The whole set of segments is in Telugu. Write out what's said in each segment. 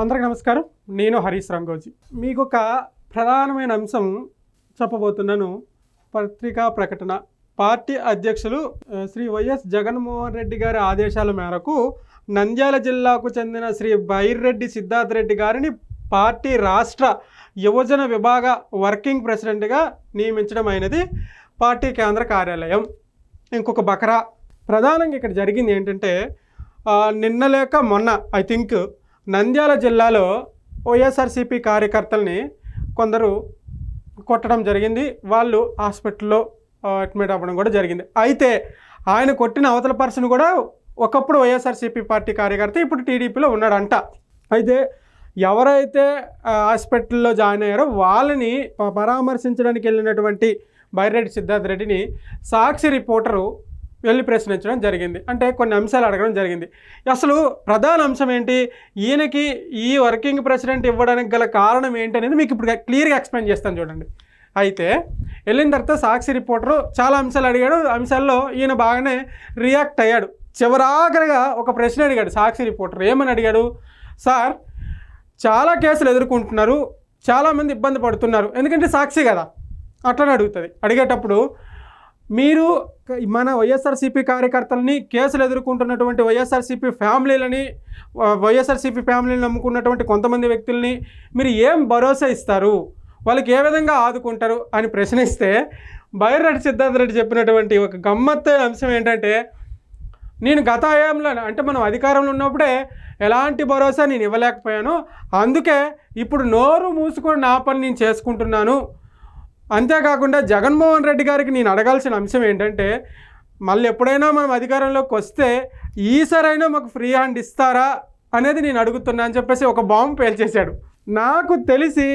అందరికి నమస్కారం. నేను హరీష్ రంగోజీ. మీకు ఒక ప్రధానమైన అంశం చెప్పబోతున్నాను. పత్రికా ప్రకటన. పార్టీ అధ్యక్షులు శ్రీ వైఎస్ జగన్మోహన్ రెడ్డి గారి ఆదేశాల మేరకు నంద్యాల జిల్లాకు చెందిన శ్రీ బైర్రెడ్డి సిద్ధార్థ రెడ్డి గారిని పార్టీ రాష్ట్ర యువజన విభాగ వర్కింగ్ ప్రెసిడెంట్గా నియమించడం అయినది పార్టీ కేంద్ర కార్యాలయం. ఇంకొక బకరా. ప్రధానంగా ఇక్కడ జరిగింది ఏంటంటే నిన్న లేక మొన్న ఐ థింక్ నంద్యాల జిల్లాలో వైఎస్ఆర్సీపీ కార్యకర్తల్ని కొందరు కొట్టడం జరిగింది. వాళ్ళు హాస్పిటల్లో అడ్మిట్ అవ్వడం కూడా జరిగింది. అయితే ఆయన కొట్టిన అవతల పర్సన్ కూడా ఒకప్పుడు వైఎస్ఆర్సీపీ పార్టీ కార్యకర్త ఇప్పుడు టీడీపీలో ఉన్నాడంట. అయితే ఎవరైతే హాస్పిటల్లో జాయిన్ అయ్యారో వాళ్ళని పరామర్శించడానికి వెళ్ళినటువంటి బైరెడ్డి సిద్ధార్థ్ రెడ్డిని సాక్షి రిపోర్టరు వెళ్ళి ప్రశ్నించడం జరిగింది. అంటే కొన్ని అంశాలు అడగడం జరిగింది. అసలు ప్రధాన అంశం ఏంటి? ఈయనకి ఈ వర్కింగ్ ప్రెసిడెంట్ ఇవ్వడానికి గల కారణం ఏంటి అనేది మీకు ఇప్పుడు క్లియర్గా ఎక్స్ప్లెయిన్ చేస్తాను చూడండి. అయితే వెళ్ళిన తర్వాత సాక్షి రిపోర్టరు చాలా అంశాలు అడిగాడు. అంశాల్లో ఈయన బాగానే రియాక్ట్ అయ్యాడు. చివరాఖరిగా ఒక ప్రశ్న అడిగాడు సాక్షి రిపోర్టర్. ఏమని అడిగాడు? సార్ చాలా కేసులు ఎదుర్కొంటున్నారు. చాలామంది ఇబ్బంది పడుతున్నారు. ఎందుకంటే సాక్షి కదా. అట్లనే అడుగుతుంది. అడిగేటప్పుడు మీరు మన వైఎస్ఆర్సీపీ కార్యకర్తలని కేసులు ఎదుర్కొంటున్నటువంటి వైఎస్ఆర్సీపీ ఫ్యామిలీలని వైఎస్ఆర్సీపీ ఫ్యామిలీని నమ్ముకున్నటువంటి కొంతమంది వ్యక్తుల్ని మీరు ఏం భరోసా ఇస్తారు? వాళ్ళకి ఏ విధంగా ఆదుకుంటారు? అని ప్రశ్నిస్తే బైరెడ్డి సిద్ధార్థ రెడ్డి చెప్పినటువంటి ఒక గమ్మత్తు అంశం ఏంటంటే నేను గత హయాంలో అంటే మనం అధికారంలో ఉన్నప్పుడే ఎలాంటి భరోసా నేను ఇవ్వలేకపోయాను. అందుకే ఇప్పుడు నోరు మూసుకొని నా పని నేను చేసుకుంటున్నాను. అంతేకాకుండా జగన్మోహన్ రెడ్డి గారికి నేను అడగాల్సిన అంశం ఏంటంటే మళ్ళీ ఎప్పుడైనా మనం అధికారంలోకి వస్తే ఈసారైనా మాకు ఫ్రీ హ్యాండ్ ఇస్తారా అనేది నేను అడుగుతున్నా అని చెప్పేసి ఒక బాంబు పేల్చేశాడు. నాకు తెలిసి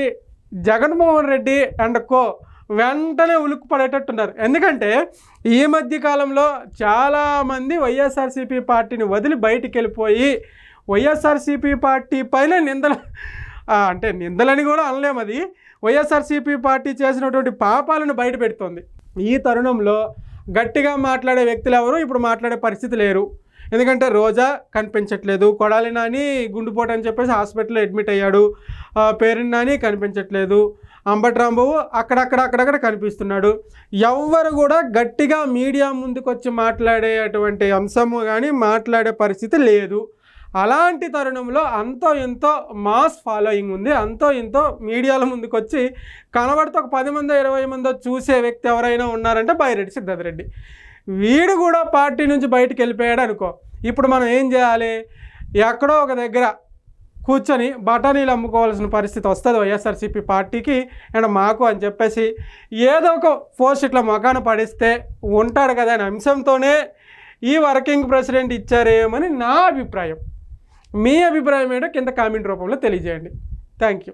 జగన్మోహన్ రెడ్డి అండ్ కో వెంటనే ఉలుక్కు పడేటట్టున్నారు ఎందుకంటే ఈ మధ్య కాలంలో చాలామంది వైఎస్ఆర్సీపీ పార్టీని వదిలి బయటికి వెళ్ళిపోయి వైఎస్ఆర్సీపీ పార్టీ పైన నిందలు అంటే నిందలని కూడా అనలేము అది. వైఎస్ఆర్సీపీ పార్టీ చేసినటువంటి పాపాలను బయటపెడుతోంది ఈ తరుణంలో గట్టిగా మాట్లాడే వ్యక్తులు ఎవరు? ఇప్పుడు మాట్లాడే పరిస్థితి లేరు. ఎందుకంటే రోజా కనిపించట్లేదు. కొడాలి నాని గుండుపోటు అని చెప్పేసి హాస్పిటల్లో అడ్మిట్ అయ్యాడు. పేరుని నాని కనిపించట్లేదు. అంబటి రాంబాబు అక్కడక్కడ అక్కడక్కడ కనిపిస్తున్నాడు. ఎవ్వరు కూడా గట్టిగా మీడియా ముందుకు వచ్చి మాట్లాడేటువంటి అంశము కానీ మాట్లాడే పరిస్థితి లేదు. అలాంటి తరుణంలో అంతో ఎంతో మాస్ ఫాలోయింగ్ ఉంది. అంతో ఎంతో మీడియాల ముందుకు వచ్చి కనబడితే ఒక పది మందో ఇరవై మందో చూసే వ్యక్తి ఎవరైనా ఉన్నారంటే బైరెడ్డి సిద్ధార్థ రెడ్డి వీడు కూడా పార్టీ నుంచి బయటకు వెళ్ళిపోయాడు అనుకో. ఇప్పుడు మనం ఏం చేయాలి? ఎక్కడో ఒక దగ్గర కూర్చొని బఠానీలు అమ్ముకోవాల్సిన పరిస్థితి వస్తుంది వైఎస్ఆర్సీపీ పార్టీకి. అండ్ మాకు అని చెప్పేసి ఏదో ఒక పోస్ట్ ఇట్లా మొఖాన పడిస్తే ఉంటాడు కదా అనే అంశంతోనే ఈ వర్కింగ్ ప్రెసిడెంట్ ఇచ్చారేమని నా అభిప్రాయం. మీ అభిప్రాయం ఏంటో కింద కామెంట్ రూపంలో తెలియజేయండి. Thank you